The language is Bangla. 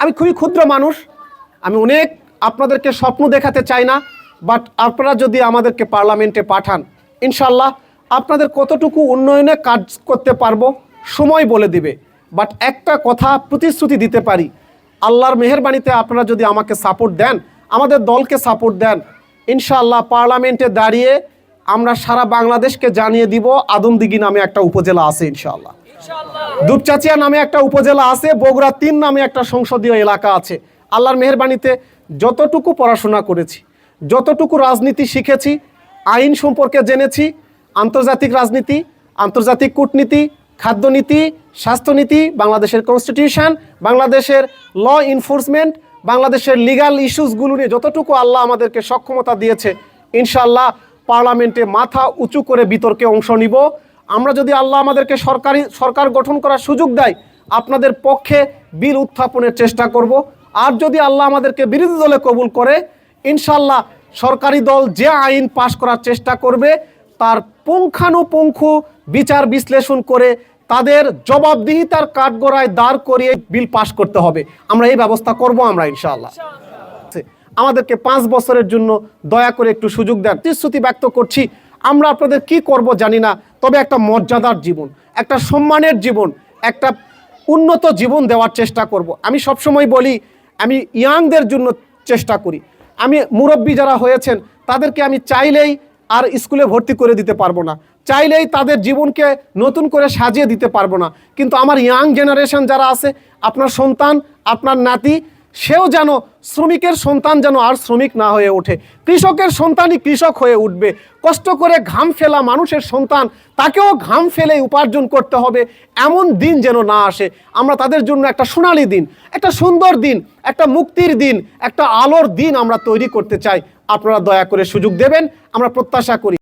আমি খুবই ক্ষুদ্র মানুষ, আমি অনেক আপনাদেরকে স্বপ্ন দেখাতে চাই না বাট আপনারা যদি আমাদেরকে পার্লামেন্টে পাঠান ইনশাল্লাহ আপনাদের কতটুকু উন্নয়নে কাজ করতে পারব সময় বলে দিবে। বাট একটা কথা প্রতিশ্রুতি দিতে পারি, আল্লাহর মেহরবানিতে আপনারা যদি আমাকে সাপোর্ট দেন, আমাদের দলকে সাপোর্ট দেন, ইনশাআল্লাহ পার্লামেন্টে দাঁড়িয়ে আমরা সারা বাংলাদেশকে জানিয়ে দিব আদমদিঘি নামে একটা উপজেলা আছে, ইনশাআল্লাহ। দুপচাচিয়া নামে একটা উপজেলা আছে, বগুড়া তিন নামে একটা সংসদীয় এলাকা আছে। আল্লাহর মেহরবানিতে যতটুকু পড়াশোনা করেছি, যতটুকু রাজনীতি শিখেছি, আইন সম্পর্কে জেনেছি, আন্তর্জাতিক রাজনীতি, আন্তর্জাতিক কূটনীতি, খাদ্যনীতি, স্বাস্থ্যনীতি, বাংলাদেশের কনস্টিটিউশন বাংলাদেশের ল এনফোর্সমেন্ট বাংলাদেশের লিগাল ইস্যুসগুলো নিয়ে যতটুকু আল্লাহ আমাদেরকে সক্ষমতা দিয়েছে ইনশাল্লাহ পার্লামেন্টে মাথা উঁচু করে বিতর্কে অংশ নিব। আমরা যদি আল্লাহ আমাদেরকে সরকারি সরকার গঠন করার সুযোগ দেয়, আপনাদের পক্ষে বিল উত্থাপনের চেষ্টা করব। আর যদি আল্লাহ আমাদেরকে বিরোধী দলে কবুল করে ইনশাল্লাহ সরকারি দল যে আইন পাশ করার চেষ্টা করবে, তার পুঙ্খানুপুঙ্খু বিচার বিশ্লেষণ করে তাদের জবাবদিহিতার কাঠগড়ায় দাঁড় করিয়ে বিল পাশ করতে হবে। আমরা এই ব্যবস্থা করব আমরা, ইনশাআল্লাহ। আছে। আমাদেরকে পাঁচ বছরের জন্য দয়া করে একটু সুযোগ দেন। প্রতিশ্রুতি ব্যক্ত করছি। আমরা আপনাদের কি করব জানি না, তবে একটা মর্যাদার জীবন, একটা সম্মানের জীবন, একটা উন্নত জীবন দেওয়ার চেষ্টা করব। আমি সবসময় বলি, আমি ইয়াংদের জন্য চেষ্টা করি। আমি মুরব্বী যারা হয়েছেন, তাদেরকে আমি চাইলেই আর স্কুলে ভর্তি করে দিতে পারব না। চাইলেই তাদের জীবনকে নতুন করে সাজিয়ে দিতে পারব না। কিন্তু আমার ইয়াং জেনারেশন যারা আছে, আপনার সন্তান, আপনার নাতি সেও যেন শ্রমিকের সন্তান যেন আর শ্রমিক না হয়ে ওঠে। কৃষকের সন্তানই কৃষক হয়ে উঠবে। কষ্ট করে ঘাম ফেলা মানুষের সন্তান, তাকেও ঘাম ফেলে উপার্জন করতে হবে। এমন দিন যেন না আসে। আমরা তাদের জন্য একটা সোনালি দিন, একটা সুন্দর দিন, একটা মুক্তির দিন, একটা আলোর দিন আমরা তৈরি করতে চাই। আপনারা দয়া করে সুযোগ দেবেন, আমরা প্রত্যাশা করি।